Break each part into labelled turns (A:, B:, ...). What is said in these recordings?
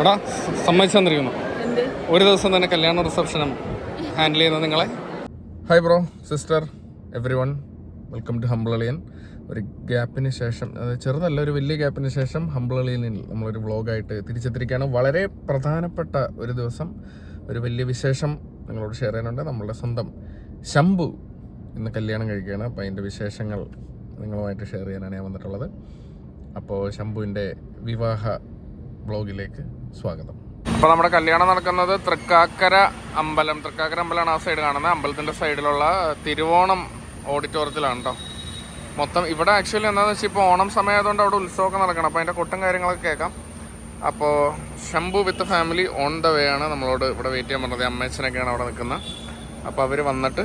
A: എടാ സമ്മതിച്ചു തന്നിരിക്കുന്നു ഒരു ദിവസം തന്നെ കല്യാണ റിസപ്ഷനും ഹാൻഡിൽ ചെയ്യുന്നത് നിങ്ങളെ. Hi bro sister every one welcome to ഹംബിളിയൻ ഒരു ഗ്യാപ്പിന് ശേഷം ചെറുതല്ല ഒരു വലിയ ഗ്യാപ്പിന് ശേഷം ഹംബിളിയനിൽ നമ്മളൊരു വ്ളോഗായിട്ട് തിരിച്ചെത്തിരിക്കുകയാണ് വളരെ പ്രധാനപ്പെട്ട ഒരു ദിവസം ഒരു വലിയ വിശേഷം നിങ്ങളോട് ഷെയർ ചെയ്യാനുണ്ട്. നമ്മളുടെ സ്വന്തം ശംഭു ഇന്ന് കല്യാണം കഴിക്കുകയാണ്. അപ്പോൾ അതിന്റെ വിശേഷങ്ങൾ നിങ്ങളുമായിട്ട് ഷെയർ ചെയ്യാനാണ് ഞാൻ വന്നിട്ടുള്ളത്. അപ്പോൾ ശംഭുവിന്റെ വിവാഹ ബ്ലോഗിലേക്ക് സ്വാഗതം. അപ്പോൾ നമ്മുടെ കല്യാണം നടക്കുന്നത് തൃക്കാക്കര അമ്പലം. തൃക്കാക്കര അമ്പലമാണ് ആ സൈഡ് കാണുന്നത്. അമ്പലത്തിന്റെ സൈഡിലുള്ള തിരുവോണം ഓഡിറ്റോറിയത്തിലാണ് കേട്ടോ മൊത്തം ഇവിടെ ആക്ച്വലി എന്താണെന്ന് വെച്ചാൽ ഇപ്പോൾ ഓണം സമയമായതുകൊണ്ട് അവിടെ ഉത്സവമൊക്കെ നടക്കണം. അപ്പോൾ അതിന്റെ കൊട്ടും കാര്യങ്ങളൊക്കെ കേൾക്കാം. അപ്പോൾ Shambhu with family on the way ആണ് നമ്മളോട് ഇവിടെ വെയിറ്റ് ചെയ്യാൻ പറഞ്ഞത്. അമ്മച്ചനൊക്കെയാണ് അവിടെ നിൽക്കുന്നത്. അപ്പോൾ അവർ വന്നിട്ട്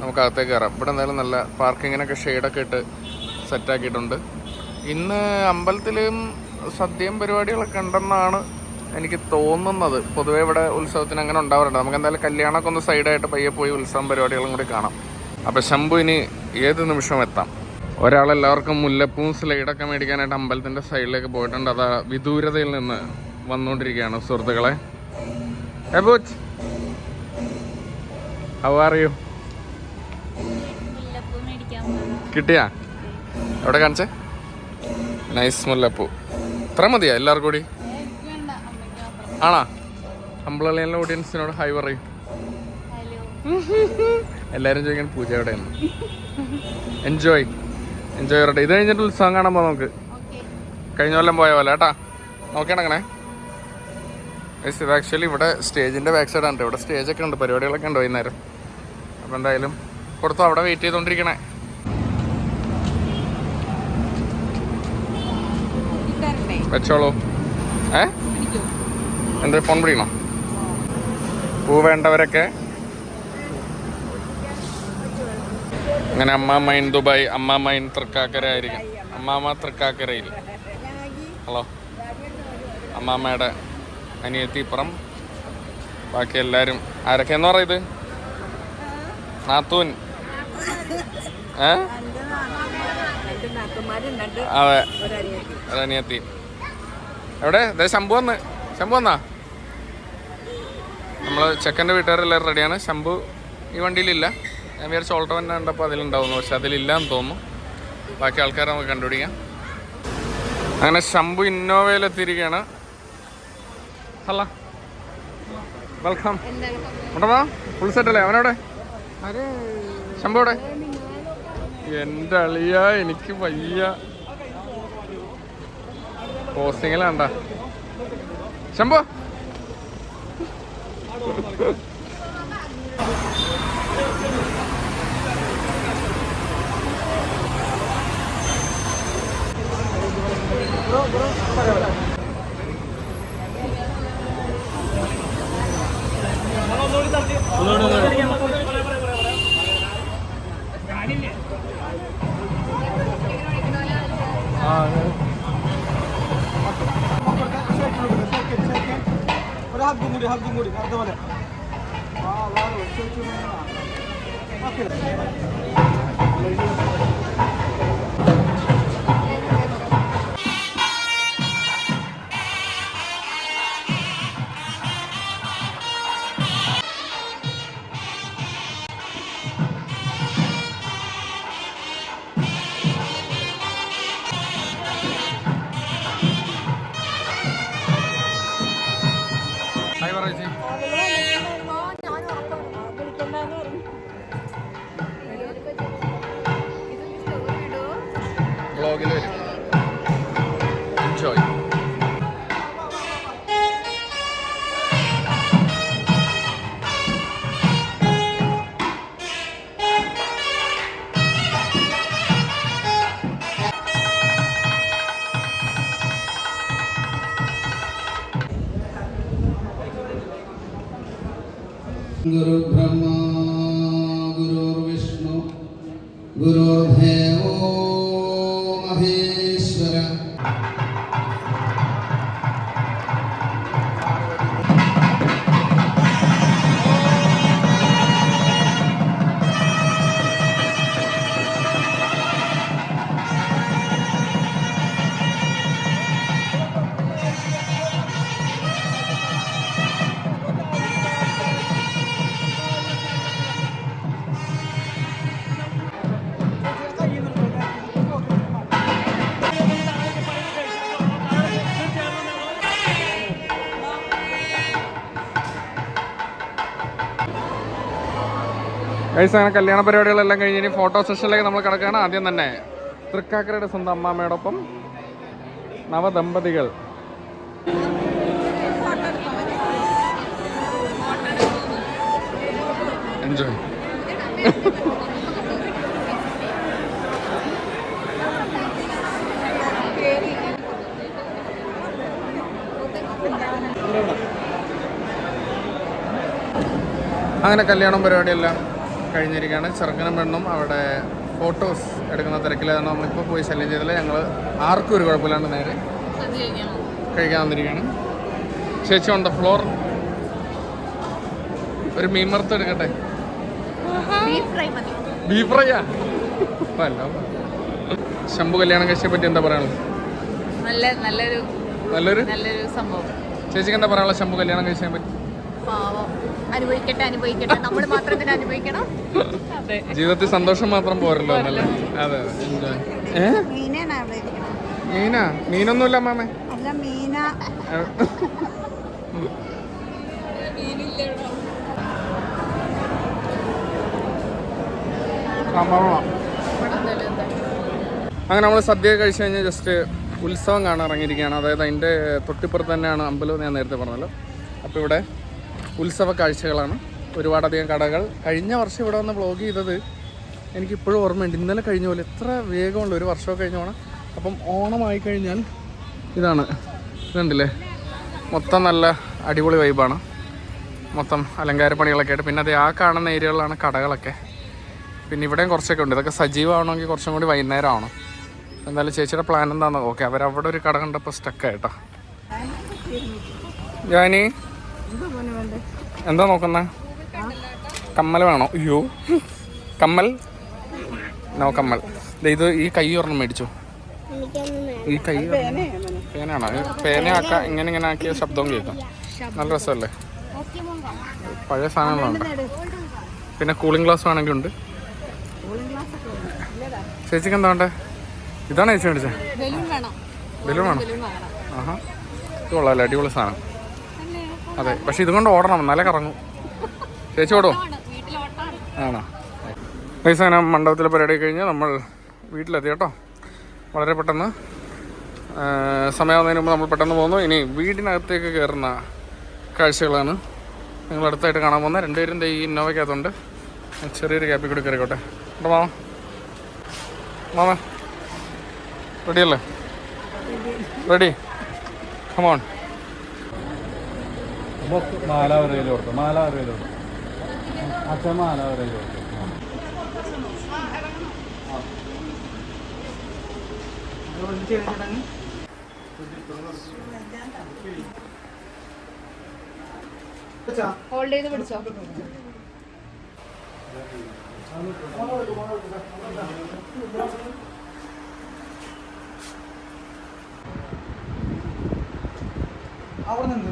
A: നമുക്ക് അകത്തേക്ക് കയറാം. ഇവിടെ എന്തായാലും നല്ല പാർക്കിങ്ങിനൊക്കെ ഷെയ്ഡൊക്കെ ഇട്ട് സെറ്റാക്കിയിട്ടുണ്ട് ഇന്ന് അമ്പലത്തിലും സദ്യയും പരിപാടികളൊക്കെ ഉണ്ടെന്നാണ് എനിക്ക് തോന്നുന്നത് പൊതുവെ ഇവിടെ ഉത്സവത്തിന് അങ്ങനെ ഉണ്ടാവാറുണ്ട്. നമുക്ക് എന്തായാലും കല്യാണമൊക്കെ ഒന്ന് സൈഡായിട്ട് പയ്യെ പോയി ഉത്സവം പരിപാടികളും കൂടി കാണാം. അപ്പോൾ ശംഭു ഇനി ഏത് നിമിഷവും എത്താം. ഒരാളെല്ലാവർക്കും മുല്ലപ്പൂവും സ്ലൈഡൊക്കെ മേടിക്കാനായിട്ട് അമ്പലത്തിന്റെ സൈഡിലേക്ക് പോയിട്ടുണ്ട്. അതാ വിദൂരതയിൽ നിന്ന് വന്നുകൊണ്ടിരിക്കുകയാണ് സുഹൃത്തുക്കളെ. എബോച്ച് ഹൗ ആർ യു കിട്ടിയാ? എവിടെ കാണിച്ചേ? നൈസ് മുല്ലപ്പൂ. ഇത്ര മതിയാ എല്ലാവർക്കും കൂടി? ആണാ? അമ്പളയിലെ ഓഡിയൻസിനോട് ഹൈ പറയും. എല്ലാവരും ചോദിക്കാൻ പൂജ എവിടെയാണ്? എൻജോയ് എൻജോയ് ചെയ്യട്ടെ ഇത് കഴിഞ്ഞിട്ട് ഉത്സവം കാണാൻ പോകാം നമുക്ക്. കഴിഞ്ഞ കൊല്ലം പോയ പോലെ കേട്ടാ? നോക്കിയണങ്ങനെ ഇത് ആക്ച്വലി ഇവിടെ സ്റ്റേജിന്റെ ബാക്ക് സൈഡ് സൈഡാണ് ഇവിടെ സ്റ്റേജ് ഒക്കെ ഉണ്ട്. പരിപാടികളൊക്കെ ഉണ്ട് വൈകുന്നേരം. അപ്പോൾ എന്തായാലും കൊടുത്തു അവിടെ വെയിറ്റ് ചെയ്തുകൊണ്ടിരിക്കണേ വെച്ചോളൂ. ഏ?
B: പിടിക്കോ
A: എന്താ ഫോൺ പിടിക്കണോ? പൂ വേണ്ടവരൊക്കെ? അങ്ങനെ അമ്മാമ്മ ദുബായ് അമ്മാമ്മ തൃക്കാക്കര ആയിരിക്കും അമ്മാമ്മ തൃക്കാക്കരയിൽ. ഹലോ? അമ്മാമ്മയുടെ അനിയത്തിപ്പുറം. ബാക്കി എല്ലാവരും ആരൊക്കെയെന്ന് പറയുന്നത് നാത്തൂൻ. ഏ? അതെ. ഒരനിയത്തി എവിടെ? ശംഭു വന്ന്. ശംഭു വന്നാ? നമ്മൾ ചെക്കന്റെ വീട്ടുകാരെല്ലാവരും റെഡിയാണ് ശംഭു ഈ വണ്ടിയിലില്ല. ഞാൻ വിചാരിച്ച ഓൾട്ടോ തന്നെ കണ്ടപ്പോൾ അതിലുണ്ടാവുന്നു പക്ഷെ അതിലില്ല എന്ന് തോന്നുന്നു. ബാക്കി ആൾക്കാരെ നമുക്ക് കണ്ടുപിടിക്കാം. അങ്ങനെ ശംഭു ഇന്നോവയിലെത്തിയിരിക്കുകയാണ്. ഹലോ. വെൽക്കം ഉണ്ടോ ഫുൾ സെറ്റ് അല്ലേ? അവനവിടെ? ശംഭു അവിടെ? എന്റെ അളിയ എനിക്ക് വയ്യ. പോസ്റ്റിങ്ങിലാണ്ടാ ശംഭു.
C: ഒരു കൂടി ഹഗ്ഗും കൂടി അതുപോലെ ആ വാ ചോദിച്ചു ഓക്കെ.
A: ഗൈസ് അങ്ങനെ കല്യാണ പരിപാടികളെല്ലാം കഴിഞ്ഞ് ഇനി ഫോട്ടോ സെഷനിലേക്ക് നമ്മൾ കിടക്കുകയാണ്. ആദ്യം തന്നെ തൃക്കാക്കരയുടെ സ്വന്തം അമ്മാമ്മയോടൊപ്പം നവദമ്പതികൾ. എൻജോയ് അങ്ങനെ കല്യാണം പരിപാടിയെല്ലാം കഴിഞ്ഞിരിക്കുകയാണ്. ചെറുക്കനും പെണ്ണും അവിടെ ഫോട്ടോസ് എടുക്കുന്ന തിരക്കിലാണ് നമ്മളിപ്പോൾ പോയി ശല്യം ചെയ്തില്ല ഞങ്ങൾ ആർക്കും ഒരു കുഴപ്പമില്ലാണ്ട് നേരെ കഴിക്കാൻ വന്നിരിക്കുകയാണ്. ചേച്ചി ഉണ്ട് ഫ്ലോർ ഒരു മീൻ മറുത്ത് എടുക്കട്ടെ?
B: ബീഫ്
A: ഫ്രൈയാ അല്ല ശംഭു കല്യാണം കഴിച്ചെ പറ്റി എന്താ പറയാനുള്ളത്?
B: നല്ല നല്ലൊരു
A: നല്ലൊരു?
B: നല്ലൊരു സംഭവം.
A: ചേച്ചിക്ക് എന്താ പറയാനുള്ളത് ശംഭു കല്യാണം കഴിച്ചതിനെ പറ്റി?
B: പാവം. അനുഭവിക്കട്ടെ അനുഭവിക്കട്ടെ. നമ്മൾ മാത്രം ഇതിനെ അനുഭവിക്കണം. അതെ.
A: ജീവിതത്തിൽ സന്തോഷം മാത്രം പോരല്ലോ എന്നല്ലേ? അതെ മീനാ? മീനൊന്നുമില്ല മാമേ.
D: അല്ല മീന.
A: അങ്ങനെ നമ്മൾ സദ്യ കഴിച്ചു കഴിഞ്ഞാൽ ജസ്റ്റ് ഉത്സവം കാണാൻ ഇറങ്ങിയിരിക്കുകയാണ്. അതായത് അതിന്റെ തൊട്ടിപ്പുറത്ത് തന്നെയാണ് അമ്പലം എന്ന് ഞാൻ നേരത്തെ പറഞ്ഞല്ലോ. അപ്പോൾ ഇവിടെ ഉത്സവ കാഴ്ചകളാണ്. ഒരുപാടധികം കടകൾ. കഴിഞ്ഞ വർഷം ഇവിടെ വന്ന് ബ്ലോഗ് ചെയ്തത് എനിക്കിപ്പോഴും ഓർമ്മയുണ്ട്. ഇന്നലെ കഴിഞ്ഞ പോലെ എത്ര വേഗമുള്ള ഒരു വർഷമൊക്കെ കഴിഞ്ഞ ഓണം അപ്പം ഓണമായി കഴിഞ്ഞാൽ ഇതാണ്. ഇതുണ്ടല്ലേ? മൊത്തം നല്ല അടിപൊളി വൈബാണ് മൊത്തം അലങ്കാര പണികളൊക്കെ ആയിട്ട്. പിന്നെ അത് ആ കാണുന്ന ഏരിയകളിലാണ് കടകളൊക്കെ. പിന്നെ ഇവിടെയും കുറച്ചൊക്കെ ഉണ്ട്. ഇതൊക്കെ സജീവമാണെങ്കിൽ കുറച്ചും കൂടി വൈകുന്നേരം ആവണം എന്തായാലും ചേച്ചിയുടെ പ്ലാൻ എന്താണെന്ന് ഓക്കെ അവരവിടെ ഒരു കട കണ്ടപ്പോൾ സ്റ്റക്കായിട്ടോ ജാനി? എന്താ നോക്കുന്ന? കമ്മൽ വേണോ? അയ്യോ. കമ്മൽ? നോ കമ്മൽ. ഇത് ഈ കൈ ഒരെണ്ണം മേടിച്ചു. ഈ കൈ. പേനയാണോ? പേന ആക്ക ഇങ്ങനെ ഇങ്ങനെ ആക്കിയ ശബ്ദവും കേൾക്കാം. നല്ല രസമല്ലേ? പഴയ സാധനങ്ങളാണ്. പിന്നെ കൂളിംഗ് ഗ്ലാസ് വേണമെങ്കിൽ ഉണ്ട്. ചേച്ചിക്ക് എന്താ വേണ്ടേ? ഇതാണ് ചേച്ചി മേടിച്ചത്
B: ബലൂൺ വേണം.
A: ആഹാ. ഇത് കൊള്ളാമല്ലേ അടിപൊളി സാധനം. അതെ പക്ഷെ ഇതുകൊണ്ട് ഓടണം നല്ല കറങ്ങും. ചേച്ചി
B: ഓടോ
A: ആണോ? പൈസ അങ്ങനെ മണ്ഡപത്തിലെ പരിപാടി കഴിഞ്ഞ് നമ്മൾ വീട്ടിലെത്തി കേട്ടോ. വളരെ പെട്ടെന്ന്. സമയമാകുന്നതിന് മുമ്പ് നമ്മൾ പെട്ടെന്ന് പോകുന്നു. ഇനി വീടിനകത്തേക്ക് കയറുന്ന കാഴ്ചകളാണ് നിങ്ങൾ അടുത്തായിട്ട് കാണാൻ പോകുന്നത്. രണ്ടുപേരും ദേ ഈ ഇന്നോവയ്ക്കകത്തുണ്ട്. ചെറിയൊരു ക്യാപ്പിൽ കൂടി കയറിക്കോട്ടെ. കേട്ടോ മാമ. മാമ. റെഡിയല്ലേ? റെഡി. കമോൺ
C: മാല വരയിൽ കൊടുത്തു. മാല വരയിൽ കൊടുത്തു. അച്ഛൻ മാല വരയിൽ കൊടുത്തു.
B: ഹോൾഡ് ചെയ്ത് പിടിച്ചോ
C: നിന്ന്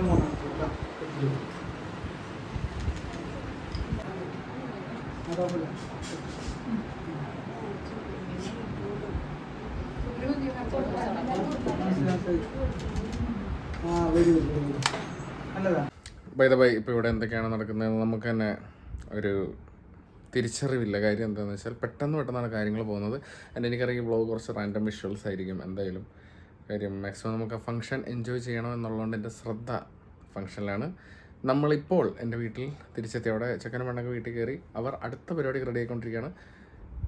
C: ആ വെരി ഗുഡ് വെരി ഗുഡ് നല്ലതാ
A: ബൈ ദ ബൈ ഇപ്പോൾ ഇവിടെ എന്തൊക്കെയാണ് നടക്കുന്നതെന്ന് നമുക്ക് തന്നെ ഒരു തിരിച്ചറിവില്ല. കാര്യം എന്താണെന്ന് വെച്ചാൽ പെട്ടെന്ന് പെട്ടെന്നാണ് കാര്യങ്ങൾ പോകുന്നത്. ആൻഡ് എനിക്കറിയാം ബ്ലോഗ് കുറച്ച് റാൻഡം വിഷ്വൽസ് ആയിരിക്കും എന്തായാലും. കാര്യം മാക്സിമം നമുക്ക് ആ ഫംഗ്ഷൻ എൻജോയ് ചെയ്യണം എന്നുള്ളതുകൊണ്ട് എന്റെ ശ്രദ്ധ ഫംഗ്ഷനിലാണ് നമ്മളിപ്പോൾ എന്റെ വീട്ടിൽ തിരിച്ചെത്തി. അവിടെ ചെക്കനും പെണ്ണൊക്കെ വീട്ടിൽ കയറി അവർ അടുത്ത പരിപാടി റെഡി ആയിക്കൊണ്ടിരിക്കുകയാണ്.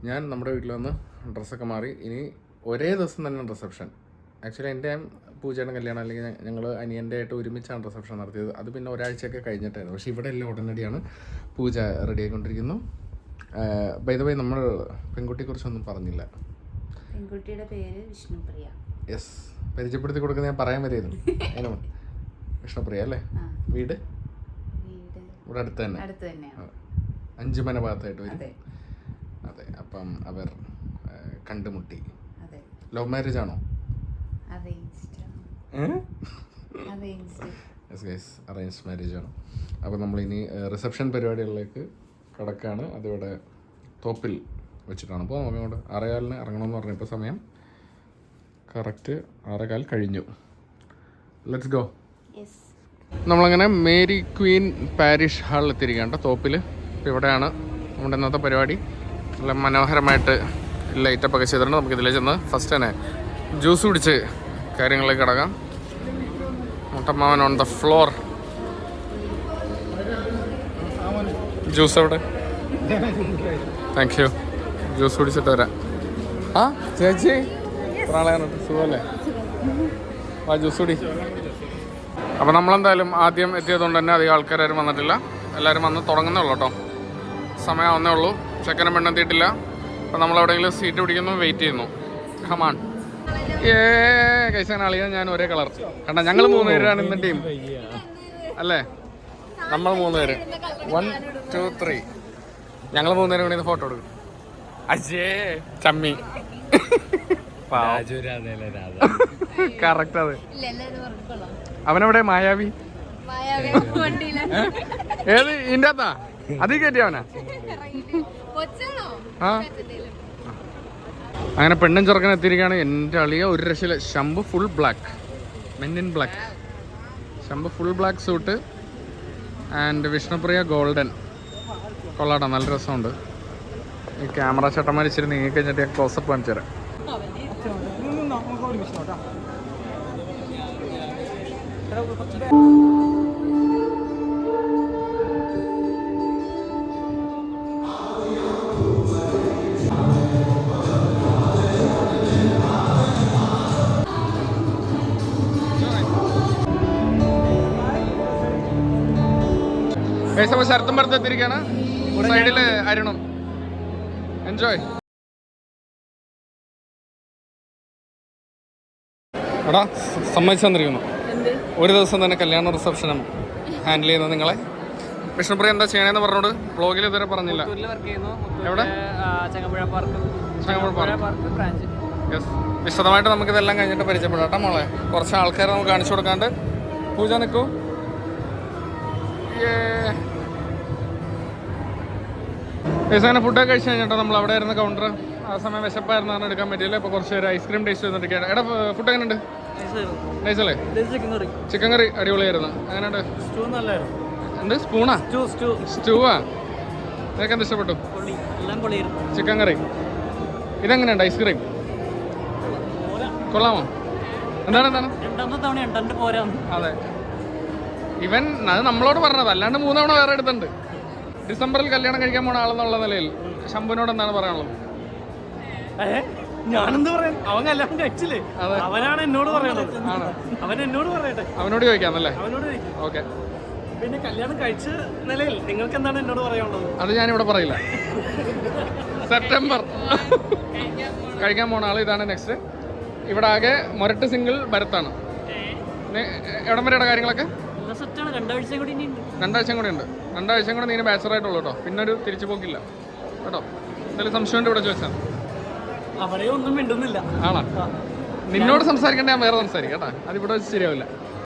A: ഞാൻ നമ്മുടെ വീട്ടിൽ വന്ന് ഡ്രസ്സൊക്കെ മാറി. ഇനി ഒരേ ദിവസം തന്നെ റിസപ്ഷൻ ആക്ച്വലി എന്റെ പൂജയുടെ കല്യാണം അല്ലെങ്കിൽ ഞങ്ങൾ അനിയന്റെ ആയിട്ട് ഒരുമിച്ചാണ് റിസപ്ഷൻ നടത്തിയത്. അത് പിന്നെ ഒരാഴ്ചയൊക്കെ കഴിഞ്ഞിട്ടായിരുന്നു. പക്ഷേ ഇവിടെ എല്ലാം ഉടനടിയാണ് പൂജ റെഡി ആയിക്കൊണ്ടിരിക്കുന്നു. ബൈ ദ വൈ നമ്മൾ പെൺകുട്ടിയെക്കുറിച്ചൊന്നും പറഞ്ഞില്ല.
B: പെൺകുട്ടിയുടെ പേര് വിഷ്ണുപ്രിയ.
A: യെസ് പരിചയപ്പെടുത്തി കൊടുക്കുന്ന ഞാൻ പറയാൻ വരെയായിരുന്നു അതിന് വിഷ്ണുപ്രിയ അല്ലേ. വീട്?
B: വീട്
A: ഇവിടെ അടുത്ത് തന്നെ.
B: അടുത്ത് തന്നെയാണ്.
A: അഞ്ചുമന ഭാഗത്തായിട്ട് വരും.
B: അതെ.
A: അതെ. അപ്പം അവർ കണ്ടുമുട്ടി.
B: അതെ.
A: ലവ് മാരേജ് ആണോ?
B: അറേഞ്ച്ഡ്.
A: ഗൈസ് അറേഞ്ച് മാരേജ് ആണ്. അപ്പോൾ ഇനി റിസപ്ഷൻ പരിപാടികളിലേക്ക് കടക്കാണ്. അതിവിടെ തോപ്പിൽ വെച്ചിട്ടാണ്. അപ്പോൾ നമുക്ക് അങ്ങോട്ട് ആറേകാലിന് ഇറങ്ങണമെന്ന് പറഞ്ഞപ്പോൾ സമയം കറക്റ്റ് ആറേകാൽ കഴിഞ്ഞു. ലെറ്റ്സ് ഗോ നമ്മളങ്ങനെ മേരി ക്വീൻ പാരിഷ് ഹാളിൽ എത്തിയിരിക്കുകയാണ് കേട്ടോ തോപ്പിൽ ഇപ്പോൾ ഇവിടെയാണ് നമ്മുടെ ഇന്നത്തെ പരിപാടി. നല്ല മനോഹരമായിട്ട് ലൈറ്റപ്പൊക്കെ ചെയ്തിട്ടുണ്ട് നമുക്ക് ചെന്ന് ഫസ്റ്റ് തന്നെ ജ്യൂസ് കുടിച്ച് കാര്യങ്ങളിലേക്ക് കിടക്കാം. മുട്ടമ്മാവൻ ഓൺ ദ ഫ്ലോർ ജ്യൂസ് എവിടെ? താങ്ക് യു ജ്യൂസ് കുടിച്ചിട്ട് വരാം. ആ ചേച്ചി? പ്രാളയാണ് സുഖമല്ലേ ആ ജ്യൂസ് കുടി. അപ്പോൾ നമ്മളെന്തായാലും ആദ്യം എത്തിയതുകൊണ്ട് തന്നെ അധികം ആൾക്കാരും വന്നിട്ടില്ല. എല്ലാവരും വന്ന് തുടങ്ങുന്നേ ഉള്ളൂ കേട്ടോ സമയമാവുന്നേ ഉള്ളൂ. ചെക്കനും പെണ്ണെത്തിയിട്ടില്ല അപ്പോൾ നമ്മൾ എവിടെയെങ്കിലും സീറ്റ് പിടിക്കുന്നു വെയിറ്റ് ചെയ്യുന്നു. ഹമാൺ ഏ കൈസാൻ അളിയാ ഞാൻ ഒരേ കളർ കണ്ട ഞങ്ങൾ മൂന്ന് പേരാണ് ഇന്ന് ടീം അല്ലേ? നമ്മൾ മൂന്ന് പേര്. വൺ ടു ത്രീ ഞങ്ങൾ മൂന്ന് പേരും കൂടി ഫോട്ടോ എടുക്കും. അജേ ചമ്മി. കറക്റ്റ് അത്. അവനെവിടെ മായാവി? ഏത് ഇന്റെ അതീ
B: കയറ്റിയവനാ
A: ആ. അങ്ങനെ പെണ്ണും ചെറുക്കൻ എത്തിയിരിക്കുകയാണ്. എന്റെ അളിയ ഒരു രക്ഷയിലെ Shambhu full black men in black Shambhu full black suit and Vishnupriya golden കൊള്ളാട്ടോ നല്ല രസമുണ്ട്. ഈ ക്യാമറ ചേട്ടന്മാർ ഇച്ചിരി നീങ്ങി കഴിഞ്ഞിട്ട് ഞാൻ ക്ലോസപ്പ് കാണിച്ചു തരാം.
C: നമുക്ക് ഒരുമിച്ച്
A: ഏസപ്പോ ശരത്തും എത്തിയിരിക്കുകയാണ്. സൈഡിൽ അരുണും. എൻജോയ് എടാ സമ്മതിച്ചു തന്നിരിക്കുന്നു. ഒരു ദിവസം തന്നെ കല്യാണ റിസപ്ഷനും ഹാൻഡിൽ ചെയ്യുന്നത് നിങ്ങളെ. വിഷ്ണുപ്രിയ എന്താ ചെയ്യണേന്ന് പറഞ്ഞോട്? ബ്ലോഗിൽ ഇതുവരെ പറഞ്ഞില്ല. എവിടെ? യെസ് വിശദമായിട്ട് നമുക്കിതെല്ലാം കഴിഞ്ഞിട്ട് പരിചയപ്പെടാം കേട്ടോ മോളെ. കുറച്ച് ആൾക്കാരെ നമുക്ക് കാണിച്ചു കൊടുക്കാണ്ട്. പൂജ നിൽക്കൂ അങ്ങനെ ഫുഡൊക്കെ കഴിച്ച് കഴിഞ്ഞിട്ടോ നമ്മൾ അവിടെ ആയിരുന്ന കൗണ്ടർ ആ സമയം വിശപ്പായിരുന്നു അങ്ങനെ എടുക്കാൻ പറ്റിയില്ല. ഇപ്പോൾ കുറച്ച് ഐസ്ക്രീം ടേസ്റ്റ് ചെയ്തിട്ട് എടാ ഫുഡ് എങ്ങനെയുണ്ട്? നൈസല്ലേ
E: ചിക്കൻ കറി
A: അടിപൊളിയായിരുന്നു. എങ്ങനെയുണ്ട്? എന്ത്? സ്പൂണാ?
E: സ്റ്റൂ സ്റ്റൂ
A: സ്റ്റൂവാ നിനക്ക് എന്ത് ഇഷ്ടപ്പെട്ടു? ചിക്കൻ കറി ഇതെങ്ങനെയുണ്ട് ഐസ്ക്രീം കൊള്ളാമോ? എന്താണ് എന്താണ്? അതെ. ഇവൻ അത് നമ്മളോട് പറഞ്ഞത്. അല്ലാണ്ട് മൂന്നവണ വേറെ എടുത്തുണ്ട് ഡിസംബറിൽ കല്യാണം കഴിക്കാൻ പോണ ആളെന്നുള്ള നിലയിൽ ശംഭുവിനോട് എന്താണ് പറയാനുള്ളത്?
E: ഏ? ഞാനെന്ത് പറയാൻ? അവൻ കല്യാണം കഴിച്ചില്ലേ?
A: അതെ.
E: അവനാണ് എന്നോട് പറയണത്. അവൻ എന്നോട് പറയട്ടെ.
A: അവനോട് ചോദിക്കാന്നല്ലേ
E: അവനോട് ചോദിക്ക്.
A: ഓക്കെ.
E: പിന്നെ കല്യാണം കഴിച്ച നിലയിൽ നിങ്ങൾക്ക് എന്താണ് എന്നോട് പറയാനുള്ളത്?
A: അത് ഞാനിവിടെ പറയില്ല. സെപ്റ്റംബർ. കഴിക്കാൻ പോണ ആൾ ഇതാണ് നെക്സ്റ്റ് ഇവിടെ ആകെ മൊരട്ട് സിംഗിൾ ഭരത്താണ്. എവിടം വരെയുടെ കാര്യങ്ങളൊക്കെ? രണ്ടാഴ്ചയും കൂടെ ഉണ്ട്. രണ്ടാഴ്ചയും കൂടെ നീ ബാച്ചർ ആയിട്ടുള്ളൂ കേട്ടോ. പിന്നെ ഒരു തിരിച്ചു പോക്കില്ല. കേട്ടോ. എന്തായാലും സംശയം ഇവിടെ ചോദിച്ചാൽ.
E: അവിടെ ഒന്നും മിണ്ടുന്നില്ല.
A: ആണോ? നിന്നോട് സംസാരിക്കണ്ട ഞാൻ വേറെ സംസാരിക്കാം കേട്ടോ. അതിവിടെ വെച്ച് ശരിയാവില്ല.